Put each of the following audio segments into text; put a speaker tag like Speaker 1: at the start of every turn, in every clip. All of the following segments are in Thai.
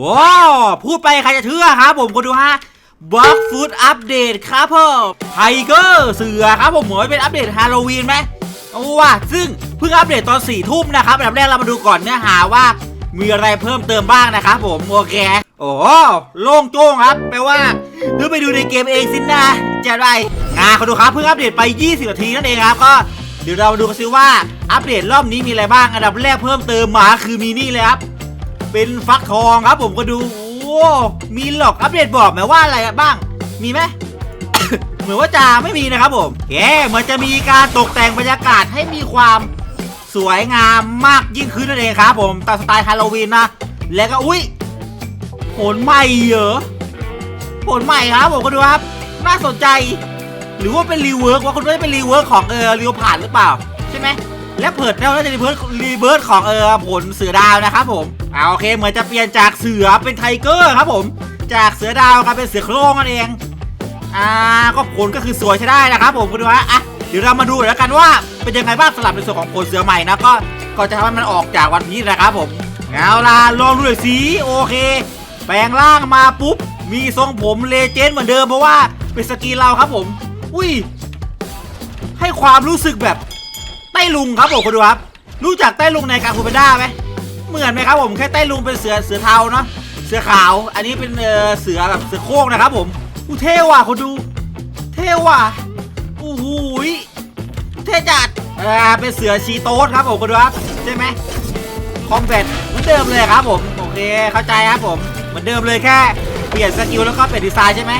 Speaker 1: ว้าวพูดไปใครจะเชื่อครับผมก็ดูฮะบล็อกฟูดอัปเดตครับผมไทเกอร์เสือครับผมเหมือนเป็นอัปเดตฮาโลวีนไหมโอ้ว่าซึ่งเพิ่งอัปเดตตอน4ี่ทุ่มนะครับอันดับแรกเรามาดูก่อนเนื้อหาว่ามีอะไรเพิ่มเติมบ้างนะครับผมโอเคโอ้โหโล่งโจ้งครับแปลว่าเดี๋ยวไปดูในเกมเองสินะจะได้งานเขาดูครับเพิ่งอัปเดตไป 20 นาทีนั่นเองครับก็เดี๋ยวเรามาดูกันซิว่าอัปเดตรอบนี้มีอะไรบ้างอันดับแรกเพิ่มเติมมาคือมีนี่เลยครับ เป็นฟักทองครับผมก็ดู โอ้มีหลอกอัปเดตบอกไหมว่าอะไรบ้าง มีไหมเหมือนว่าจะไม่มีนะครับผมแกเหมือนจะมีการตกแต่งบรรยากาศให้มีความสวยงามมากยิ่งขึ้นนั่นเองครับผมตามสไตล์ฮาโลวีนนะ แล้วก็อุ้ยผลใหม่เหรอผลใหม่ครับผมก็ดูครับ น่าสนใจ หรือว่าเป็นรีเวิร์กว่าคุณไม่เป็นรีเวิร์กของเออรีวผ่านหรือเปล่า ใช่ไหม และเผิดแล้วน่าจะรีเบิร์ดรีเบิร์ดของเออผลเสือดาวนะครับผมเอาโอเคเหมือนจะเปลี่ยนจากเสือเป็นไทเกอร์ครับผม จากเสือดาวกลายเป็นเสือโคร่งนั่นเองอ่าก็ผลก็คือสวยใช้ได้นะครับผมคุณดูฮะอะเดี๋ยวเรามาดูหน่อยแล้วกันว่าเป็นยังไงบ้างสำหรับในส่วนของผลเสือใหม่นะก็ก็จะทำให้มันออกจากวันพีนะครับผมเอาล่ะลองดูหน่อยสิโอเค แปลงร่างมาปุ๊บมีทรงผมเลเจนด์เหมือนเดิมเพราะว่าเป็นสกีเราครับผม อุ้ยให้ความรู้สึกแบบ ลุงครับผมคุณดูครับ รู้จักไต้ลุงในการคูเปนด้าไหมเหมือนไหมครับผมแค่ไต้ลุงเป็นเสือเสือเทาเนาะเสือขาว อันนี้เป็นเออเสือแบบเสือโคร่งนะครับผมอู้เท่ว่ะคุณดู เท่ว่ะโอ้โหยเท่จัดอ่าเป็นเสือชีโต๊ดครับผมคุณดูครับใช่ไหมคอมแบทเหมือนเดิมเลยครับผมโอเคเข้าใจครับผมเหมือนเดิมเลยแค่เปลี่ยนสกิลแล้วก็เปลี่ยนดีไซน์ใช่ไหม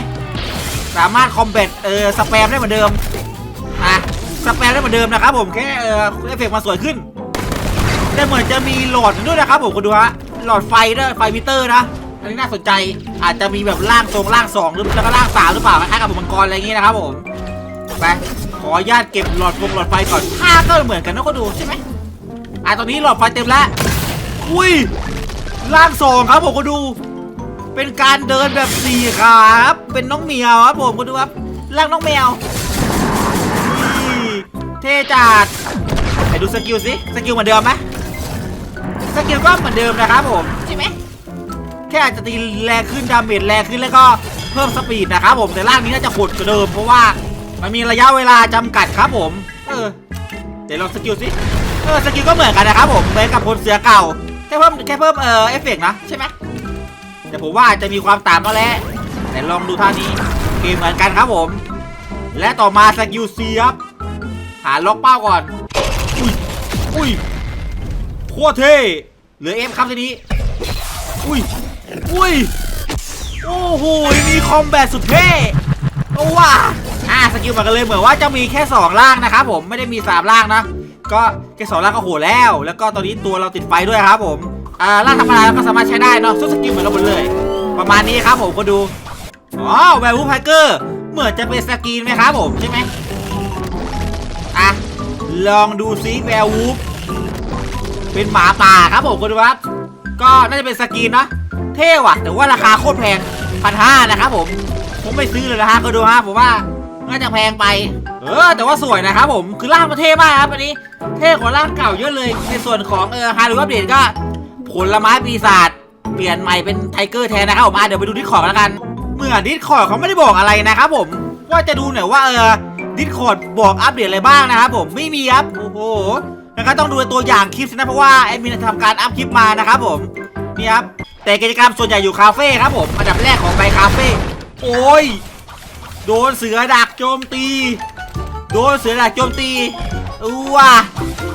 Speaker 1: สามารถคอมแบทเออสแปมได้เหมือนเดิม สแปมได้เหมือนเดิมนะครับผมแค่เออเอฟเฟกต์มาสวยขึ้น แต่เหมือนจะมีหลอดด้วยนะครับผมคุณดูฮะหลอดไฟด้วยไฟมิเตอร์นะอันนี้น่าสนใจอาจจะมีแบบล่างตรงล่างสองหรือแล้วก็ล่างสามหรือเปล่าคล้ายกับผมมังกรอะไรอย่างงี้นะครับผมไปขออนุญาตเก็บหลอดฟงหลอดไฟก่อนท่าก็เหมือนกันนะก็ดูใช่ไหมอะตอนนี้หลอดไฟเต็มแล้วอุ้ยล่างสองครับผมก็ดู เป็นการเดินแบบสี่ขาครับเป็นน้องเหมียวครับผมก็ดูครับล่างน้องแมว เท่จัดไปดูสกิลสิสกิลเหมือนเดิมไหมสกิลก็เหมือนเดิมนะครับผมใช่ไหมแค่อาจจะตีแรงขึ้นดาเมจแรงขึ้นแล้วก็เพิ่มสปีดนะครับผมแต่ร่างนี้น่าจะโหดกว่าเดิมเพราะว่ามันมีระยะเวลาจำกัดครับผม เออ เดี๋ยวลองสกิลสิเออสกิลก็เหมือนกันนะครับผมเหมือนกับพลเสือเก่าแค่เพิ่มแค่เพิ่มเออเอฟเฟกต์นะใช่ไหมแต่ผมว่าจะมีความต่างก็แล้วแต่ลองดูท่านี้เกมเหมือนกันครับผม และต่อมาสกิลเสียบ หาล็อกเป้าก่อน อุ้ย อุ้ย โคตรเท่ เหลือเอฟครับทีนี้ อุ้ย อุ้ย โอ้โห มีคอมแบทสุดเท่โอ้ว้าอ่าสกิลมือนกันเลยเหมือนว่าจะมีแค่2ล่างนะครับผม ไม่ได้มี3ล่างนะ ก็แค่สองล่างก็โหแล้ว แล้วก็ตอนนี้ตัวเราติดไฟด้วยครับผม อ่าล่างธรรมดาก็สามารถใช้ได้เนาะทุกสกิลเหมือนกันหมดเลย ประมาณนี้ครับผมก็ดู อ๋อแวร์วูฟไฮเกอร์ เหมือนจะเป็นสกรีนไหมครับผมใช่ไหม อะ ลองดูซิแวร์วูฟเป็นหมาป่าครับผมคุณดูครับ ก็น่าจะเป็นสกรีนนะเท่ว่ะ แต่ว่าราคาโคตรแพงพันห้านะครับผม ผมไม่ซื้อเลยนะฮะก็ดูฮะผมว่าน่าจะแพงไป เออ แต่ว่าสวยนะครับผม คือร่างมันเท่มากครับอันนี้ เท่กว่าร่างเก่าเยอะเลย ในส่วนของเออฮาร์ดอัปเดตก็ ผลไม้ปีศาจเปลี่ยนใหม่เป็นไทเกอร์แทนนะครับผมอะเดี๋ยวไปดูดิสคอร์ดแล้วกัน เมื่อดิสคอร์ดเขาไม่ได้บอกอะไรนะครับผม ว่าจะดูหน่อยว่าเออ ดิสคอร์ดบอกอัปเดตอะไรบ้างนะครับผมไม่มีครับโอ้โหแล้วก็ต้องดูตัวอย่างคลิปนะเพราะว่าแอดมินทำการอัพคลิปมานะครับผมนี่ครับแต่กิจกรรมส่วนใหญ่อยู่คาเฟ่ครับผมอันดับแรกของไปคาเฟ่โอ้ยโดนเสือดักโจมตี โดนเสือดักโจมตีอู้ว่ะ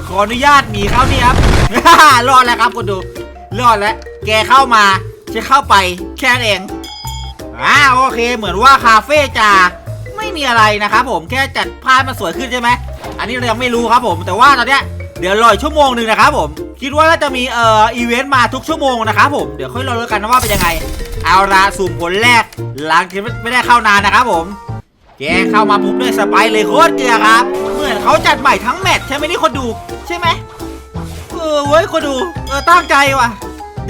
Speaker 1: ขออนุญาตหนีเขานี่ครับรอดแล้วครับคุณดูรอดแล้วแกเข้ามาจะเข้าไปแค่นั้นเองอ่าโอเค เหมือนว่าคาเฟ่จะ ไม่มีอะไรนะครับผมแค่จัดภาพมาสวยขึ้นใช่ไหมอันนี้เรายังไม่รู้ครับผม แต่ว่าตอนเนี้ยเดี๋ยวรออีกชั่วโมงหนึ่งนะครับผมคิดว่าน่าจะมีเอ่ออีเวนต์มาทุกชั่วโมงนะครับผมเดี๋ยวค่อยรอแล้วกันว่าเป็นยังไง เอาละสุ่มผลแรกหลังจากไม่ได้เข้านานนะครับผมแกเข้ามาปุ๊บด้วยสไปร์เลยโคตรเกลือครับ เหมือนเขาจัดใหม่ทั้งแมตช์ใช่ไหมนี่คนดูใช่ไหมเออเว้ยคนดูเออตั้งใจว่ะ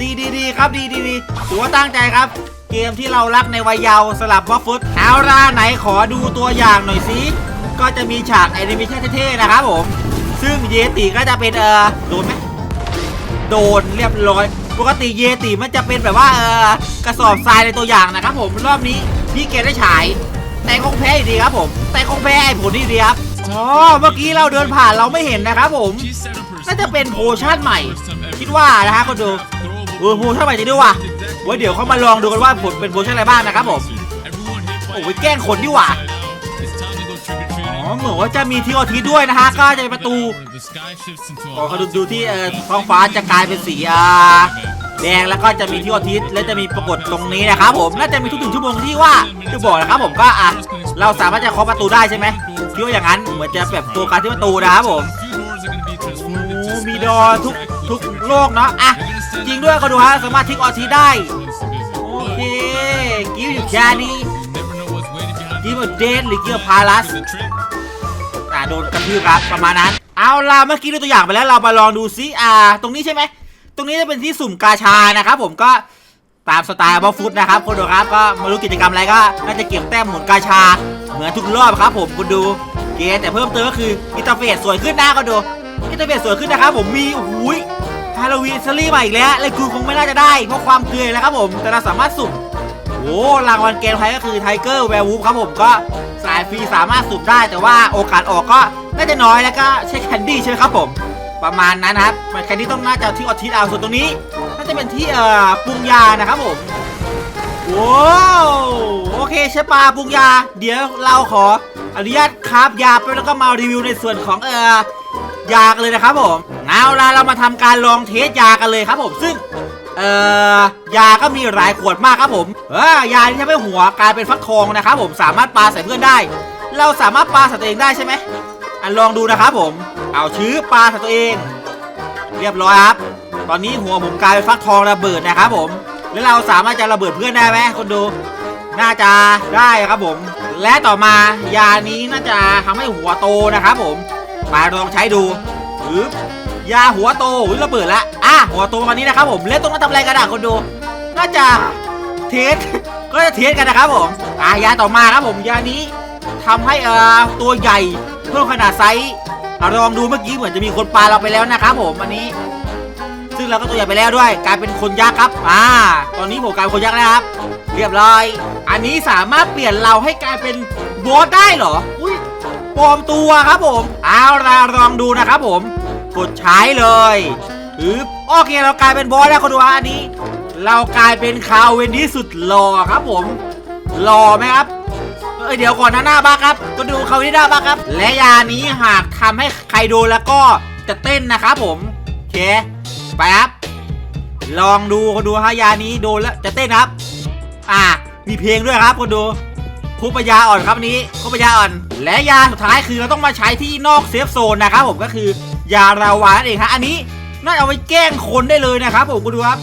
Speaker 1: ดีดีดีครับดีดีดีถือว่าตั้งใจครับ เกมที่เรารักในวัยเยาว์สลับบล็อฟุตเอาล่ะไหนขอดูตัวอย่างหน่อยสิก็จะมีฉากแอนิเมชันเท่ๆนะครับผม ซึ่งเยติก็จะเป็นเออโดนไหมโดนเรียบร้อย ปกติเยติมันจะเป็นแบบว่าเออกระสอบทรายในตัวอย่างนะครับผมรอบนี้พี่เกดได้ฉาย แต่คงแพ้อยู่ดีครับผม แต่คงแพ้ไอ้ผลนี่ดีครับอ๋อเมื่อกี้เราเดินผ่านเราไม่เห็นนะครับผมน่าจะเป็นโพชั่นใหม่ คิดว่านะฮะก็ดูเออโพชั่นใหม่จริงด้วยว่ะ ไว้เดี๋ยวเขามาลองดูกันว่าผลเป็นโพชั่นอะไรบ้างนะครับผม โอ้ยแกล้งคนดีกว่าอ๋อเหมือนว่าจะมีที่อทิตย์ด้วยนะฮะ ก็จะเป็นประตูอ๋อเขาดูดูที่เอ่อท้องฟ้าจะกลายเป็นสีอ่าแดงแล้วก็จะมีที่อาทิตย์และจะมีปรากฏตรงนี้นะครับผมน่าจะมีทุกหนึ่งชั่วโมงที่ว่าจะบอกนะครับผมก็อะเราสามารถจะเคาะประตูได้ใช่ไหมคิดว่าอย่างนั้นเหมือนจะแบบตัวการที่ประตูนะครับผมโอ้มีดอทุกทุกโลกเนาะอะ จริงด้วยก็ดูฮะสามารถทิ้งออทีได้ โอเคกิฟต์อยู่แค่นี้กิฟต์เดนหรือกิฟต์พาลัสอ่าโดนกระทืบครับประมาณนั้น เอาล่ะเมื่อกี้ดูตัวอย่างไปแล้วเรามาลองดูซิอ่า ตรงนี้ใช่ไหม ตรงนี้จะเป็นที่สุ่มกาชานะครับผมก็ตามสไตล์บอลฟุตนะครับคนดูครับก็ไมารู้กิจกรรมอะไรก็น่าจะเก็บแต้มหมุนกาชา เหมือนทุกรอบครับผมคุณดูเกมแต่เพิ่มเติมก็คืออินเทอร์เฟซสวยขึ้นนะก็ดูอินเทอร์เฟซสวยขึ้นนะครับผมมีโอ้ย ฮาโลวีนซีรีส์มาอีกแล้วเลยคือคงไม่น่าจะได้เพราะความเกลือแล้วครับผม แต่เราสามารถสุ่มโอ้รางวัลเกมไทยก็คือไทเกอร์แวร์วูฟครับผมก็สายฟรีสามารถสุ่มได้ แต่ว่าโอกาสออกก็น่าจะน้อยแล้วก็ใช้แคนดี้ใช่ไหมครับผม ประมาณนั้นนะครับแคนดี้ต้องน่าจะที่ออทิสเอาส่วนตรงนี้น่าจะเป็นที่เอ่อปรุงยานะครับผมว้โอเคใช่ปลาปรุงยา เดี๋ยวเราขออนุญาตคราฟยาไปแล้วก็มารีวิวในส่วนของเอ่อยากันเลยนะครับผม เอาล่ะเรามาทำการลองเทสยากันเลยครับผมซึ่งเอ่อยาก็มีหลายขวดมากครับผมเออยาที่ทำให้หัวกลายเป็นฟักทองนะครับผมสามารถปาใส่เพื่อนได้ เราสามารถปาใส่ตัวเองได้ใช่ไหมอะลองดูนะครับผม เอาชื้อปาใส่ตัวเอง เรียบร้อยครับ ตอนนี้หัวผมกลายเป็นฟักทองระเบิดนะครับผม แล้วเราสามารถจะระเบิดเพื่อนได้ไหมคนดู น่าจะได้ครับผม และต่อมายานี้น่าจะทำให้หัวโตนะครับผมมาลองใช้ดูอึ๊บ ยาหัวโตอุ๊ยระเบิดละอะหัวโตประมาณนี้นะครับผมเล่นตรงนั้นทำอะไรกันอะคนดูน่าจะเทสก็จะเทสกันนะครับผมอะยาต่อมาครับผมยานี้ทำให้เอ่อตัวใหญ่เพิ่มขนาดไซส์ลองดูเมื่อกี้เหมือนจะมีคนปลาเราไปแล้วนะครับผมอันนี้ ซึ่งเราก็ตัวใหญ่ไปแล้วด้วยกลายเป็นคนยักษ์ครับอ่าตอนนี้ผมกลายเป็นคนยักษ์แล้วครับ เรียบร้อย อันนี้สามารถเปลี่ยนเราให้กลายเป็นบอสได้เหรออุ้ยปลอมตัวครับผมเอาล่ะลองดูนะครับผม กดใช้เลยอึ๊บโอเคเรากลายเป็นบอสแล้วคนดูฮะอันนี้ เรากลายเป็นคาวเวนที่สุดหล่อครับผมหล่อไหมครับเอ้ยเดี๋ยวก่อนนะหน้าบ้าครับก็ดูเขาที่หน้าบ้าครับ และยานี้หากทำให้ใครโดนแล้วก็จะเต้นนะครับผมโอเคไปครับลองดูคนดูฮะยานี้โดนแล้วจะเต้นครับ อ่ามีเพลงด้วยครับคนดูคุปยาอ่อนครับอันนี้คุปยาอ่อน และยาสุดท้ายคือเราต้องมาใช้ที่นอกเซฟโซนนะครับผมก็คือ ยาราวานั่นเองฮะอันนี้น่าเอาไว้แกล้งคนได้เลยนะครับผมคุณดูครับ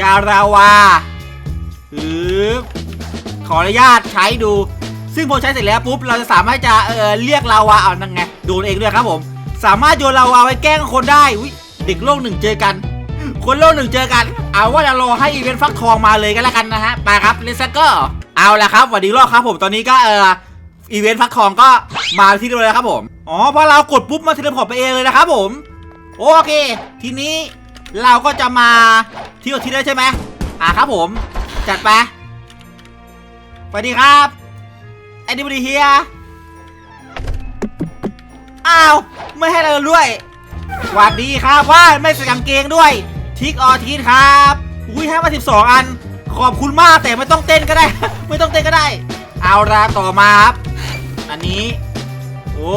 Speaker 1: ยาราวาอือขออนุญาตใช้ดู ซึ่งพอใช้เสร็จแล้วปุ๊บเราจะสามารถจะเออเรียกลาวาเอานั่นไงโดนเองด้วยครับผม สามารถโยนลาวาไว้แกล้งคนได้อุ๊ยเด็กโลกหนึ่งเจอกัน คนโลกหนึ่งเจอกัน เอาว่าจะรอให้อีเวนต์ฟักทองมาเลยก็แล้วกันนะฮะไปครับเลสเกอร์เอาละครับสวัสดีรอบครับผมตอนนี้ก็เออ อีเวนต์ฟักทองก็มาที่เรียบร้อยครับผม อ๋อพอเรากดปุ๊บมาเทเลพอร์ตไปเองเลยนะครับผม โอเค ทีนี้เราก็จะมาที่ที่ได้ใช่ไหมอะครับผม จัดไปสวัสดีครับแอนดี้บดีเฮียอ้าว ไม่ให้เราด้วยสวัสดีครับว่าไม่ใส่กางเกงด้วย ทิกออทีสครับอุ้ยให้มา12อัน ขอบคุณมากแต่ไม่ต้องเต้นก็ได้ ไม่ต้องเต้นก็ได้ เอาละต่อมาครับ อันนี้โอ้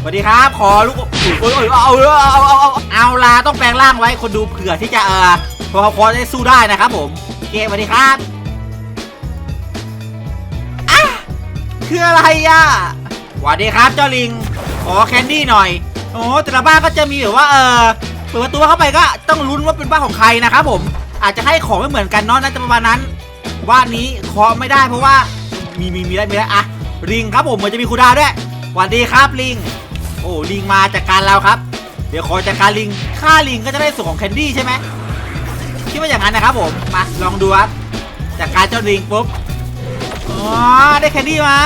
Speaker 1: สวัสดีครับขอลูกโอ้ยโอ้ยเอาเอาเอาเอาเอาเอาต้องแปลงร่างไว้คนดูเผื่อที่จะเออพอพอได้สู้ได้นะครับผมโอเคสวัสดีครับอะคืออะไรอะสวัสดีครับเจ้าลิงขอแคนดี้หน่อยโอ้แต่ละบ้านก็จะมีแบบว่าเออเปิดประตูเข้าไปก็ต้องลุ้นว่าเป็นบ้านของใครนะครับผมอาจจะให้ของไม่เหมือนกันเนาะน่าจะประมาณนั้นบ้านนี้เคาะไม่ได้เพราะว่า มีมีมีได้มีได้อะลิงครับผมเหมือนจะมีคูดาด้วยสวัสดีครับลิง โอ้ลิงมาจัดการเราครับ เดี๋ยวขอจัดการลิงฆ่าลิงก็จะได้ส่วนของแคนดี้ใช่ไหมคิดว่าอย่างนั้นนะครับผมมาลองดูครับจัดการเจ้าลิงปุ๊บอ๋อได้แคนดี้มา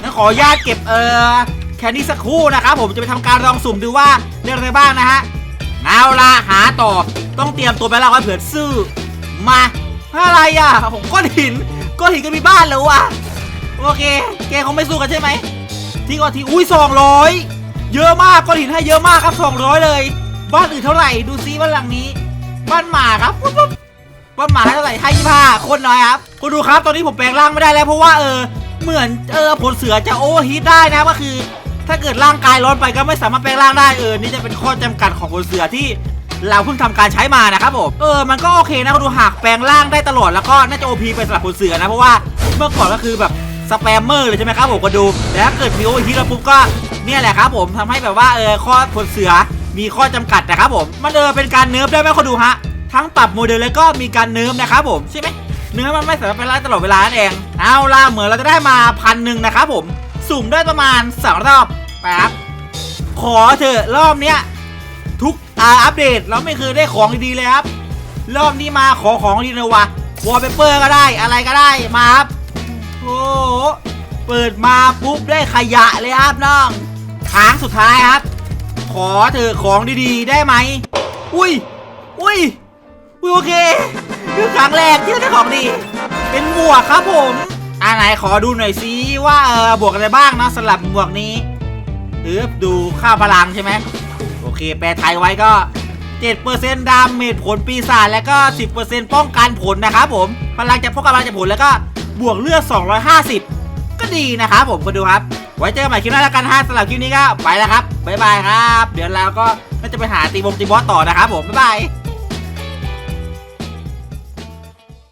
Speaker 1: งั้นขออนุญาตเก็บเออแค่นี้สักครู่นะครับผมจะไปทำการลองสุ่มดูว่าได้อะไรบ้างนะฮะเอาละหาต่อต้องเตรียมตัวไปแล้วไว้เผื่อซื้อมาอะไรอะผมก้อนหินก้อนหินก็มีบ้านแล้วอะ โอเคแกคงไม่สู้กันใช่ไหมที่ก่อนที่อุ้ยสองร้อยเยอะมากก้อนหินให้เยอะมากครับสองร้อยเลย บ้านอื่นเท่าไหร่ดูซิบ้านหลังนี้ บ้านหมาครับปุ๊บปุ๊บบ้านหมาให้เท่าไหร่ให้ยี่ห้าคนน้อยครับคุณดูครับตอนนี้ผมแปลงร่างไม่ได้แล้วเพราะว่าเออเหมือนเออผลเสือจะโอฮีทได้นะก็คือ ถ้าเกิดร่างกายร้อนไปก็ไม่สามารถแปลงร่างได้เออนี่จะเป็นข้อจำกัดของผลเสือที่เราเพิ่งทำการใช้มานะครับผมเออมันก็โอเคนะคุณดูหากแปลงร่างได้ตลอดแล้วก็น่าจะโอพีไปสำหรับผลเสือนะเพราะว่าเมื่อก่อนก็คือแบบ สแปมเมอร์เลยใช่ไหมครับผมก็ดูแต่ถ้าเกิดมีโอเวอร์ฮีทแล้วปุ๊บก็เนี่ยแหละครับผมทำให้แบบว่าเออข้อผลเสือมีข้อจำกัดนะครับผมมันเออเป็นการเนิร์ฟได้ไหมคุณดูฮะทั้งปรับโมเดลแล้วก็มีการเนิร์ฟนะครับผมใช่ไหมเนื้อมันไม่สามารถไปไล่ตลอดเวลานั่นเองเอาล่ะเหมือนเราจะได้มาพันหนึ่งนะครับผมสุ่มได้ประมาณสองรอบแป๊บขอเถอะรอบเนี้ยทุกอาอัปเดตเราไม่เคยได้ของดีๆเลยครับรอบนี้มาขอของดีเลยวะวอลเปเปอร์ก็ได้อะไรก็ได้มาครับ โอ้โหเปิดมาปุ๊บได้ขยะเลยครับน้องครั้งสุดท้ายครับ ขอเถอะของดีๆ ได้ไหม อุ้ย อุ้ย อุ้ยโอเคคือครั้งแรกที่ได้ของดี เป็นหมวกครับผมอ่าไหนขอดูหน่อยซิว่าเออบวกอะไรบ้างนะสลับหมวกนี้เออดูค่าพลังใช่ไหมโอเค แปลไทยไว้ก็ 7%ดาเมจผลปีศาจแล้วก็ 10%ป้องกันผลนะครับผมพลังจากพกกำลังจากผลแล้วก็ บวกเลือด 250 ก็ดีนะครับผมก็ดูครับ ไว้เจอกันใหม่คลิปหน้าแล้วกันฮะสำหรับคลิปนี้ก็ไปแล้วครับบ๊ายบายครับ เดี๋ยวเราก็น่าจะไปหาตีบงตีบอสต่อนะครับผมบ๊ายบาย